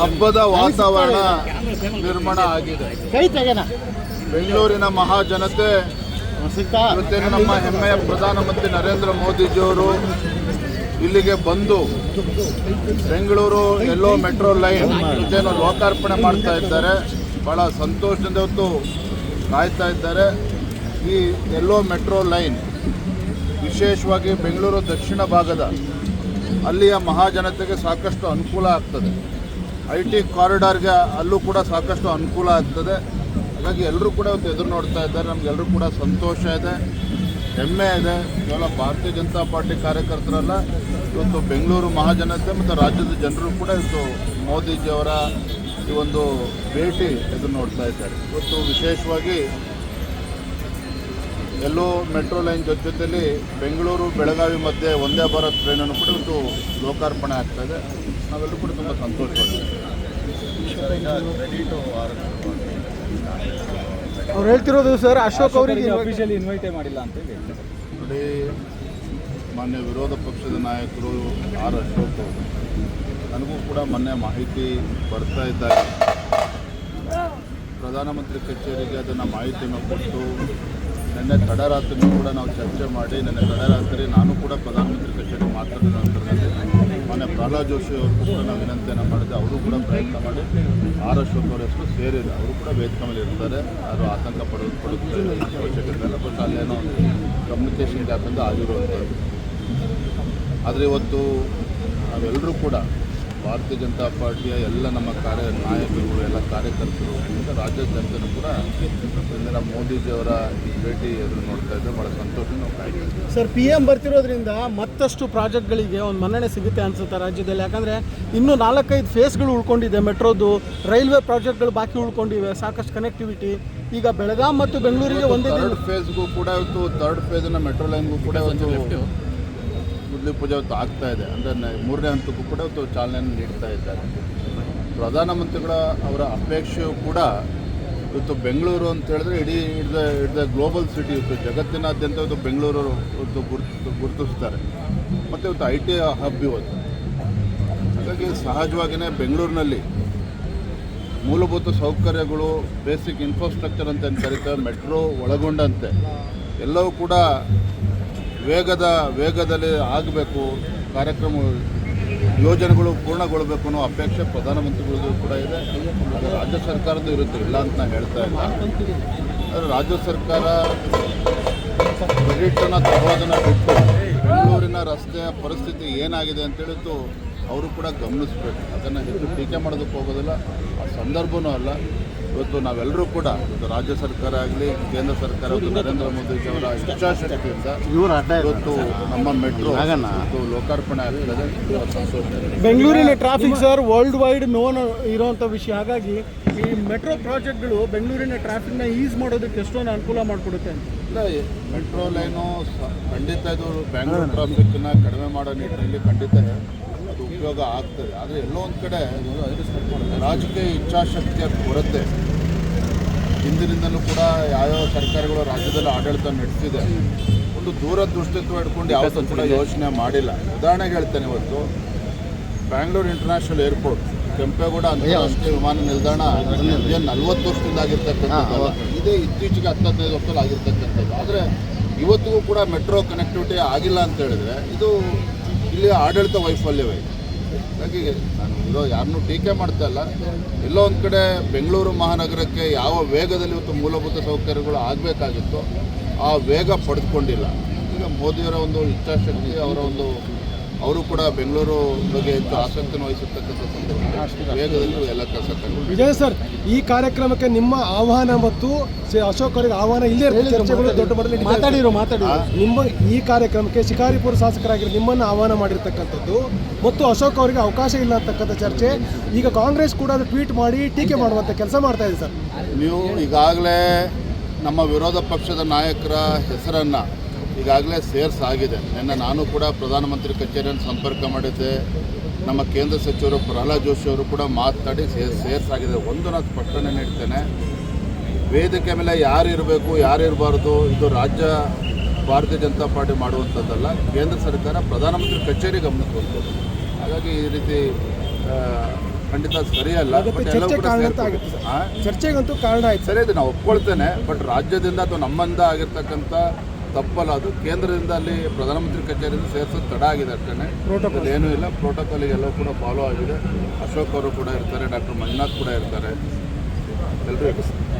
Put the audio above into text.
ಹಬ್ಬದ ವಾತಾವರಣ ನಿರ್ಮಾಣ ಆಗಿದೆ. ಬೆಂಗಳೂರಿನ ಮಹಾಜನತೆ ಜನತೆ ಇವತ್ತೇನು ನಮ್ಮ ಹೆಮ್ಮೆಯ ಪ್ರಧಾನಮಂತ್ರಿ ನರೇಂದ್ರ ಮೋದಿಜಿಯವರು ಇಲ್ಲಿಗೆ ಬಂದು ಬೆಂಗಳೂರು ಎಲ್ಲೋ ಮೆಟ್ರೋ ಲೈನ್ ಇದೇನು ಲೋಕಾರ್ಪಣೆ ಮಾಡ್ತಾ ಇದ್ದಾರೆ. ಬಹಳ ಸಂತೋಷದಿಂದ ಹೊತ್ತು ಕಾಯ್ತಾ ಇದ್ದಾರೆ. ಈ ಎಲ್ಲೋ ಮೆಟ್ರೋ ಲೈನ್ ವಿಶೇಷವಾಗಿ ಬೆಂಗಳೂರು ದಕ್ಷಿಣ ಭಾಗದ ಅಲ್ಲಿಯ ಮಹಾಜನತೆಗೆ ಸಾಕಷ್ಟು ಅನುಕೂಲ ಆಗ್ತದೆ. ಐ ಟಿ ಕಾರಿಡಾರ್ಗೆ ಅಲ್ಲೂ ಕೂಡ ಸಾಕಷ್ಟು ಅನುಕೂಲ ಆಗ್ತದೆ. ಹಾಗಾಗಿ ಎಲ್ಲರೂ ಕೂಡ ಇವತ್ತು ಎದುರು ನೋಡ್ತಾ ಇದ್ದಾರೆ. ನಮಗೆಲ್ಲರೂ ಕೂಡ ಸಂತೋಷ ಇದೆ. ಹೆಮ್ಮೆ ಇದೆ. ಕೇವಲ ಭಾರತೀಯ ಜನತಾ ಪಾರ್ಟಿ ಕಾರ್ಯಕರ್ತರಲ್ಲ, ಇವತ್ತು ಬೆಂಗಳೂರು ಮಹಾಜನತೆ ಮತ್ತು ರಾಜ್ಯದ ಜನರು ಕೂಡ ಇವತ್ತು ಮೋದಿಜಿಯವರ ಈ ಒಂದು ಭೇಟಿ ಎದುರು ನೋಡ್ತಾ ಇದ್ದಾರೆ. ಇವತ್ತು ವಿಶೇಷವಾಗಿ ಎಲ್ಲೋ ಮೆಟ್ರೋ ಲೈನ್ ಜೊತೆ ಜೊತೆಯಲ್ಲಿ ಬೆಂಗಳೂರು, ಬೆಳಗಾವಿ ಮಧ್ಯೆ ಒಂದೇ ಭಾರತ್ ಟ್ರೈನನ್ನು ಕೂಡ ಇವತ್ತು ಲೋಕಾರ್ಪಣೆ ಆಗ್ತಾ ಇದೆ. ನಾವೆಲ್ಲರೂ ಕೂಡ ತುಂಬ ಸಂತೋಷವಾಗಿದೆ ಅವ್ರು ಹೇಳ್ತಿರೋದು ಸರ್ ಅಶೋಕ್ ಅವರಿಗೆ ಅಫಿಷಿಯಲಿ ಇನ್ವೈಟೇ ಮಾಡಿಲ್ಲ ಅಂತ ಹೇಳಿ. ನೋಡಿ ಮಾನ್ಯ ವಿರೋಧ ಪಕ್ಷದ ನಾಯಕರು ಆರ್ ಅಶೋಕ್ ಅವರು ನನಗೂ ಕೂಡ ಮೊನ್ನೆ ಮಾಹಿತಿ ಬರ್ತಾ ಇದ್ದಾರೆ. ಪ್ರಧಾನಮಂತ್ರಿ ಕಚೇರಿಗೆ ಅದನ್ನು ಮಾಹಿತಿಯನ್ನು ಕೊಟ್ಟು ನಿನ್ನೆ ತಡರಾತ್ರಿನೂ ಕೂಡ ನಾವು ಚರ್ಚೆ ಮಾಡಿ ನಿನ್ನೆ ತಡರಾತ್ರಿ ನಾನು ಕೂಡ ಪ್ರಧಾನಮಂತ್ರಿ ಕಚೇರಿಗೆ ಮಾತಾಡಿದ ನಂತರದಲ್ಲಿ ಮೊನ್ನೆ ಪ್ರಹ್ಲಾದ್ ಜೋಶಿ ಅವರು ಕೂಡ ನಾವು ವಿನಂತಿಯನ್ನು ಮಾಡಿದೆ ಅವರು ಕೂಡ ಪ್ರಯತ್ನ ಮಾಡಿ ಆರ್ ಅಶೋಕ್ ಅವರ ಹೆಸರು ಸೇರಿದೆ ಅವರು ಕೂಡ ವೇದಿಕೆ ಇರ್ತಾರೆ. ಯಾರು ಆತಂಕ ಪಡೋದು ಪಡುತ್ತೆ ಅವಶ್ಯಕತೆ ಇಲ್ಲ ಬಟ್ ಅಲ್ಲೇನೋ ಕಮ್ಯುನಿಕೇಷನ್ ಗ್ಯಾಪಿಂದ ಆಗಿರುವಂಥದ್ದು. ಆದರೆ ಇವತ್ತು ನಾವೆಲ್ಲರೂ ಕೂಡ ಭಾರತೀಯ ಜನತಾ ಪಾರ್ಟಿಯ ಎಲ್ಲ ನಮ್ಮ ಕಾರ್ಯ ನಾಯಕರು, ಎಲ್ಲ ಕಾರ್ಯಕರ್ತರು ರಾಜ್ಯದ ಜನತೆಯೂ ಕೂಡ ಇಂದಿನ ಮೋದಿಜಿಯವರ ಈ ಭೇಟಿ ಎದುರು ನೋಡ್ತಾ ಇದ್ದೆ ಭಾಳ ಸಂತೋಷ ನಾವು ಸರ್ ಪಿ ಎಂ ಬರ್ತಿರೋದ್ರಿಂದ ಮತ್ತಷ್ಟು ಪ್ರಾಜೆಕ್ಟ್ಗಳಿಗೆ ಒಂದು ಮನ್ನಣೆ ಸಿಗುತ್ತೆ ಅನ್ಸುತ್ತೆ ರಾಜ್ಯದಲ್ಲಿ? ಯಾಕಂದರೆ ಇನ್ನೂ ನಾಲ್ಕೈದು ಫೇಸ್ಗಳು ಉಳ್ಕೊಂಡಿದೆ ಮೆಟ್ರೋದು ರೈಲ್ವೆ ಪ್ರಾಜೆಕ್ಟ್ಗಳು ಬಾಕಿ ಉಳ್ಕೊಂಡಿವೆ ಸಾಕಷ್ಟು ಕನೆಕ್ಟಿವಿಟಿ ಈಗ ಬೆಳಗಾಂ ಮತ್ತು ಬೆಂಗಳೂರಿಗೆ ಒಂದೇ ದಿನ ಥರ್ಡ್ ಫೇಸ್ಗೂ ಕೂಡ ಇವತ್ತು ಥರ್ಡ್ ಫೇಸ್ನ ಮೆಟ್ರೋ ಲೈನ್ಗೂ ಕೂಡ ಒಂದು ಮುದ್ಲಿ ಪೂಜೆ ಇವತ್ತು ಆಗ್ತಾ ಇದೆ. ಅಂದರೆ ಮೂರನೇ ಹಂತಕ್ಕೂ ಕೂಡ ಇವತ್ತು ಚಾಲನೆಯನ್ನು ನೀಡ್ತಾ ಇದ್ದಾರೆ. ಪ್ರಧಾನಮಂತ್ರಿಗಳ ಅವರ ಅಪೇಕ್ಷೆಯು ಕೂಡ ಇವತ್ತು ಬೆಂಗಳೂರು ಅಂತ ಹೇಳಿದ್ರೆ ಇಡೀ ಇಡ್ದ ಇಡ್ದ ಗ್ಲೋಬಲ್ ಸಿಟಿ ಇವತ್ತು ಜಗತ್ತಿನಾದ್ಯಂತ ಇವತ್ತು ಬೆಂಗಳೂರು ಇವತ್ತು ಗುರುತು ಗುರುತಿಸ್ತಾರೆ. ಮತ್ತು ಇವತ್ತು ಐ ಟಿ ಹಬ್ ಇವತ್ತು. ಹಾಗಾಗಿ ಸಹಜವಾಗಿಯೇ ಬೆಂಗಳೂರಿನಲ್ಲಿ ಮೂಲಭೂತ ಸೌಕರ್ಯಗಳು ಬೇಸಿಕ್ ಇನ್ಫ್ರಾಸ್ಟ್ರಕ್ಚರ್ ಅಂತ ಏನು ಕರೀತೇವೆ ಮೆಟ್ರೋ ಒಳಗೊಂಡಂತೆ, ಎಲ್ಲವೂ ಕೂಡ ವೇಗದ, ವೇಗದಲ್ಲಿ ಆಗಬೇಕು. ಕಾರ್ಯಕ್ರಮ ಯೋಜನೆಗಳು ಪೂರ್ಣಗೊಳ್ಳಬೇಕು ಅನ್ನೋ ಅಪೇಕ್ಷೆ ಪ್ರಧಾನಮಂತ್ರಿಗಳಿಗೂ ಕೂಡ ಇದೆ. ರಾಜ್ಯ ಸರ್ಕಾರದ್ದು ಇರುತ್ತೆ, ಇಲ್ಲ ಅಂತ ನಾನು ಹೇಳ್ತಾ ಇಲ್ಲ. ಆದರೆ ರಾಜ್ಯ ಸರ್ಕಾರ ಬಜೆಟನ್ನು ತಗೊಳ್ಳೋದನ್ನು ಬಿಟ್ಟು ಬೆಂಗಳೂರಿನ ರಸ್ತೆಯ ಪರಿಸ್ಥಿತಿ ಏನಾಗಿದೆ ಅಂತೇಳಿದ್ದು ಅವರು ಕೂಡ ಗಮನಿಸಬೇಕು. ಅದನ್ನು ಹೆಚ್ಚು ಟೀಕೆ ಮಾಡೋದಕ್ಕೆ ಹೋಗೋದಿಲ್ಲ. ಆ ಸಂದರ್ಭವೂ ಅಲ್ಲ. ಇವತ್ತು ನಾವೆಲ್ಲರೂ ಕೂಡ ಇವತ್ತು ರಾಜ್ಯ ಸರ್ಕಾರ ಆಗಲಿ ಕೇಂದ್ರ ಸರ್ಕಾರ ಆಗಲಿ ನರೇಂದ್ರ ಮೋದಿಜಿ ಅವರ ಇಚ್ಛಾಶಕ್ತಿಯಿಂದ ಇವತ್ತು ನಮ್ಮ ಮೆಟ್ರೋ ಇವತ್ತು ಲೋಕಾರ್ಪಣೆ ಆಗ್ತದೆ. ಬೆಂಗಳೂರಿನ traffic sir world wide known ಇರೋವಂಥ ವಿಷಯ. ಹಾಗಾಗಿ ಈ ಮೆಟ್ರೋ ಪ್ರಾಜೆಕ್ಟ್ಗಳು ಬೆಂಗಳೂರಿನ ಟ್ರಾಫಿಕ್ನ ಈಸ್ ಮಾಡೋದಕ್ಕೆ ಎಷ್ಟೊಂದು ಅನುಕೂಲ ಮಾಡಿಕೊಡುತ್ತೆ ಅಂತ. ಇಲ್ಲ ಮೆಟ್ರೋ ಲೈನು ಖಂಡಿತ ಇದು ಬ್ಯಾಂಗ್ಳೂರು ಟ್ರಾಫಿಕ್ನ ಕಡಿಮೆ ಮಾಡೋ ನಿಟ್ಟಿನಲ್ಲಿ ಖಂಡಿತ ಅದು ಉಪಯೋಗ ಆಗ್ತದೆ. ಆದರೆ ಎಲ್ಲೋ ಒಂದು ಕಡೆ ರಾಜಕೀಯ ಇಚ್ಛಾಶಕ್ತಿಯ ಕೊರತೆ. ಹಿಂದಿನಿಂದಲೂ ಕೂಡ ಯಾವ್ಯಾವ ಸರ್ಕಾರಗಳು ರಾಜ್ಯದಲ್ಲಿ ಆಡಳಿತ ನಡೆಸಿದೆ. ಒಂದು ದೂರದೃಷ್ಟಿತ್ವ ಇಟ್ಕೊಂಡು ಯಾವ ಕೂಡ ಯೋಚನೆ ಮಾಡಿಲ್ಲ. ಉದಾಹರಣೆಗೆ ಹೇಳ್ತೇನೆ ಇವತ್ತು ಬ್ಯಾಂಗ್ಳೂರು ಇಂಟರ್ನ್ಯಾಷನಲ್ ಏರ್ಪೋರ್ಟ್ ಕೆಂಪೇಗೌಡ ಅಂತಾರಾಷ್ಟ್ರೀಯ ವಿಮಾನ ನಿಲ್ದಾಣ ನಲ್ವತ್ತು ವರ್ಷದಿಂದ ಆಗಿರ್ತಕ್ಕಂಥದ್ದು. ಇದೇ ಇತ್ತೀಚೆಗೆ ಹತ್ತೈದು ವರ್ಷದಲ್ಲಿ ಆಗಿರ್ತಕ್ಕಂಥದ್ದು. ಆದರೆ ಇವತ್ತಿಗೂ ಕೂಡ ಮೆಟ್ರೋ ಕನೆಕ್ಟಿವಿಟಿ ಆಗಿಲ್ಲ ಅಂತ ಹೇಳಿದ್ರೆ ಇದು ಇಲ್ಲಿ ಆಡಳಿತ ವೈಫಲ್ಯವೇ? ಹಾಗಾಗಿ ನಾನು ಇರೋ ಯಾರನ್ನೂ ಟೀಕೆ ಮಾಡ್ತಾ ಇಲ್ಲ. ಎಲ್ಲೋ ಒಂದು ಕಡೆ ಬೆಂಗಳೂರು ಮಹಾನಗರಕ್ಕೆ ಯಾವ ವೇಗದಲ್ಲಿ ಇವತ್ತು ಮೂಲಭೂತ ಸೌಕರ್ಯಗಳು ಆಗಬೇಕಾಗಿತ್ತು ಆ ವೇಗ ಪಡೆದುಕೊಂಡಿಲ್ಲ. ಈಗ ಮೋದಿಯವರ ಒಂದು ಇಚ್ಛಾಶಕ್ತಿ, ಅವರ ಒಂದು ಅವರು ಕೂಡ ಬೆಂಗಳೂರು ಬಗ್ಗೆ ಹೆಚ್ಚು ಆಸಕ್ತಿಯನ್ನು ವಹಿಸಿರ್ತಕ್ಕಂಥ ಸಂದರ್ಭದಲ್ಲಿ ವೇಗದಲ್ಲಿ ಎಲ್ಲ ಕೆಲಸ ವಿಜಯ್ ಸರ್ ಈ ಕಾರ್ಯಕ್ರಮಕ್ಕೆ ನಿಮ್ಮ ಆಹ್ವಾನ ಮತ್ತು ಅಶೋಕ್ ಅವರಿಗೆ ಆಹ್ವಾನ ಇಲ್ಲೇ. ಚರ್ಚೆಗಳು ದೊಡ್ಡ ಮಟ್ಟದಲ್ಲಿ. ಮಾತಾಡಿರೋ ಮಾತಾಡಿರೋ ನಿಮ್ಮ ಈ ಕಾರ್ಯಕ್ರಮಕ್ಕೆ ಶಿಕಾರಿಪುರ ಶಾಸಕರಾಗಿ ನಿಮ್ಮನ್ನು ಆಹ್ವಾನ ಮಾಡಿರ್ತಕ್ಕಂಥದ್ದು ಮತ್ತು ಅಶೋಕ್ ಅವರಿಗೆ ಅವಕಾಶ ಇಲ್ಲ ಅಂತಕ್ಕಂಥ ಚರ್ಚೆ. ಈಗ ಕಾಂಗ್ರೆಸ್ ಕೂಡ ಅದು ಟ್ವೀಟ್ ಮಾಡಿ ಟೀಕೆ ಮಾಡುವಂಥ ಕೆಲಸ ಮಾಡ್ತಾ ಇದೆ ಸರ್. ನೀವು ಈಗಾಗಲೇ ನಮ್ಮ ವಿರೋಧ ಪಕ್ಷದ ನಾಯಕರ ಹೆಸರನ್ನು ಈಗಾಗಲೇ ಸೇರ್ಸಾಗಿದೆ ನಿನ್ನೆ ನಾನು ಕೂಡ ಪ್ರಧಾನಮಂತ್ರಿ ಕಚೇರಿಯನ್ನು ಸಂಪರ್ಕ ಮಾಡಿದ್ದೆ. ನಮ್ಮ ಕೇಂದ್ರ ಸಚಿವರು ಪ್ರಹ್ಲಾದ್ ಜೋಶಿ ಅವರು ಕೂಡ ಮಾತಾಡಿ ಸೇರ್ ಸೇರ್ಸಾಗಿದೆ ಒಂದು ನಾನು ಸ್ಪಷ್ಟನೆ ನೀಡ್ತೇನೆ. ವೇದಿಕೆ ಮೇಲೆ ಯಾರು ಇರಬೇಕು ಯಾರು ಇರಬಾರ್ದು ಇದು ರಾಜ್ಯ ಭಾರತೀಯ ಜನತಾ ಪಾರ್ಟಿ ಮಾಡುವಂಥದ್ದಲ್ಲ. ಕೇಂದ್ರ ಸರ್ಕಾರ ಪ್ರಧಾನಮಂತ್ರಿ ಕಚೇರಿ ಗಮನಿಸುವಂಥದ್ದು ಹಾಗಾಗಿ ಈ ರೀತಿ ಖಂಡಿತ ಸರಿಯಲ್ಲ? ಚರ್ಚೆಗಂತೂ ಕಾರಣ ಆಯ್ತು. ಸರಿ ಅದು ನಾವು ಒಪ್ಕೊಳ್ತೇನೆ ಬಟ್ ರಾಜ್ಯದಿಂದ ಅಥವಾ ನಮ್ಮಿಂದ ಆಗಿರ್ತಕ್ಕಂಥ ತಪ್ಪಲ್ಲ. ಅದು ಕೇಂದ್ರದಿಂದ ಅಲ್ಲಿ ಪ್ರಧಾನಮಂತ್ರಿ ಕಚೇರಿಯಿಂದ ಸೇರಿಸೋದು ತಡ ಆಗಿದೆ ಅಷ್ಟೇ ಪ್ರೋಟೋಕಾಲ್ ಏನೂ ಇಲ್ಲ. ಪ್ರೋಟೋಕಾಲ್ ಎಲ್ಲವೂ ಕೂಡ ಫಾಲೋ ಆಗಿದೆ. ಅಶೋಕ್ ಅವರು ಕೂಡ ಇರ್ತಾರೆ ಡಾಕ್ಟರ್ ಮಂಜುನಾಥ್ ಕೂಡ ಇರ್ತಾರೆ. ಎಲ್ಲರೂ